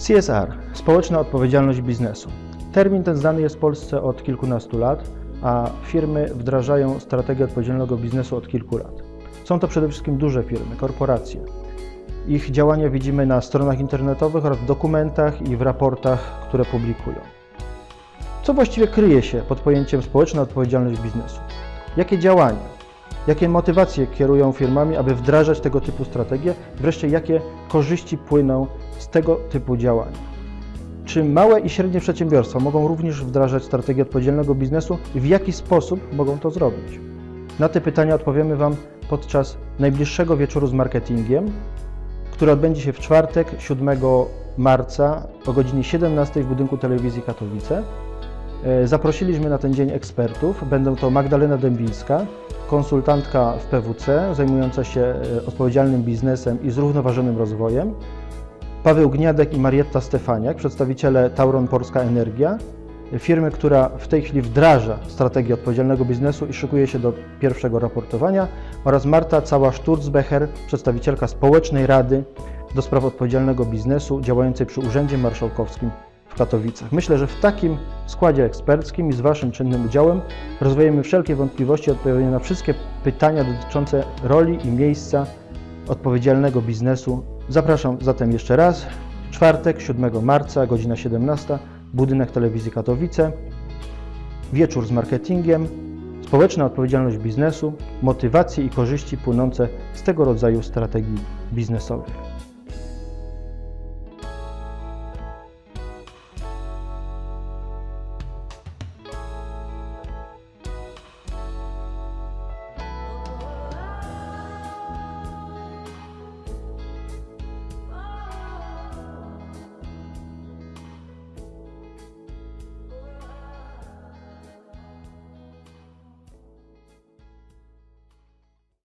CSR społeczna odpowiedzialność biznesu. Termin ten znany jest w Polsce od kilkunastu lat, a firmy wdrażają strategię odpowiedzialnego biznesu od kilku lat. Są to przede wszystkim duże firmy, korporacje. Ich działania widzimy na stronach internetowych oraz w dokumentach i w raportach, które publikują. Co właściwie kryje się pod pojęciem społeczna odpowiedzialność biznesu? Jakie działania, jakie motywacje kierują firmami, aby wdrażać tego typu strategie? Wreszcie, jakie korzyści płyną z tego typu działań? Czy małe i średnie przedsiębiorstwa mogą również wdrażać strategię odpowiedzialnego biznesu i w jaki sposób mogą to zrobić? Na te pytania odpowiemy Wam podczas najbliższego wieczoru z marketingiem, który odbędzie się w czwartek 7 marca o godzinie 17 w budynku telewizji Katowice. E, Zaprosiliśmy na ten dzień ekspertów. Będą to Magdalena Dębińska, konsultantka w PWC, zajmująca się e, odpowiedzialnym biznesem i zrównoważonym rozwojem, Paweł Gniadek i Marietta Stefaniak, przedstawiciele Tauron Polska Energia, firmy, która w tej chwili wdraża strategię odpowiedzialnego biznesu i szykuje się do pierwszego raportowania oraz Marta Cała-Sturzbecher, przedstawicielka Społecznej Rady do spraw odpowiedzialnego biznesu działającej przy Urzędzie Marszałkowskim Katowicach. Myślę, że w takim składzie eksperckim i z Waszym czynnym udziałem rozwijemy wszelkie wątpliwości, odpowiemy na wszystkie pytania dotyczące roli i miejsca odpowiedzialnego biznesu. Zapraszam zatem jeszcze raz. Czwartek, 7 marca, godzina 17, budynek telewizji Katowice. Wieczór z marketingiem, społeczna odpowiedzialność biznesu, motywacje i korzyści płynące z tego rodzaju strategii biznesowych.